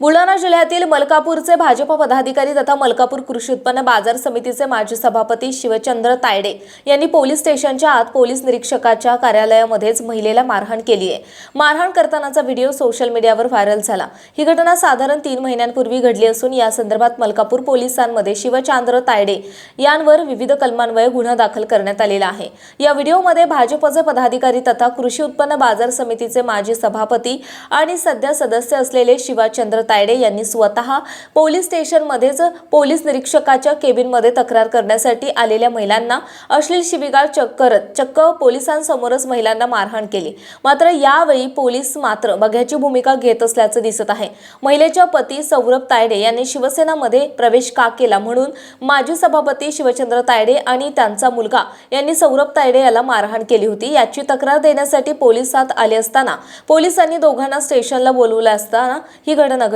बुलढाणा जिल्ह्यातील मलकापूरचे भाजप पदाधिकारी तथा मलकापूर कृषी उत्पन्न बाजार समितीचे माजी सभापती शिवचंद्र तायडे यांनी पोलीस स्टेशनच्या आत पोलीस निरीक्षकाच्या कार्यालयामध्येच महिलेला मारहाण केली आहे. मारहाण करतानाचा व्हिडिओ सोशल मीडियावर व्हायरल झाला. ही घटना साधारण तीन महिन्यांपूर्वी घडली असून या संदर्भात मलकापूर पोलिसांमध्ये शिवचंद्र तायडे यांवर विविध कलमान्वये गुन्हा दाखल करण्यात आलेला आहे. या व्हिडिओमध्ये भाजपचे पदाधिकारी तथा कृषी उत्पन्न बाजार समितीचे माजी सभापती आणि सध्या सदस्य असलेले शिवचंद्र तायडे यांनी स्वतः पोलीस स्टेशनमध्येच पोलीस निरीक्षकाच्या केबिनमध्ये तक्रार करण्यासाठी आलेल्या महिलांना अश्लील शिवीगाळ चक करत चक्क पोलिसांसमोरच महिलांना मारहाण केली. मात्र यावेळी पोलीस मात्र बघ्याची भूमिका घेत असल्याचं दिसत आहे. महिलेच्या पती सौरभ तायडे यांनी शिवसेनामध्ये प्रवेश का केला म्हणून माजी सभापती शिवचंद्र तायडे आणि त्यांचा मुलगा यांनी सौरभ तायडे याला मारहाण केली होती. याची तक्रार देण्यासाठी पोलिसात आले असताना पोलिसांनी दोघांना स्टेशनला बोलवलं असताना ही घटना घडली.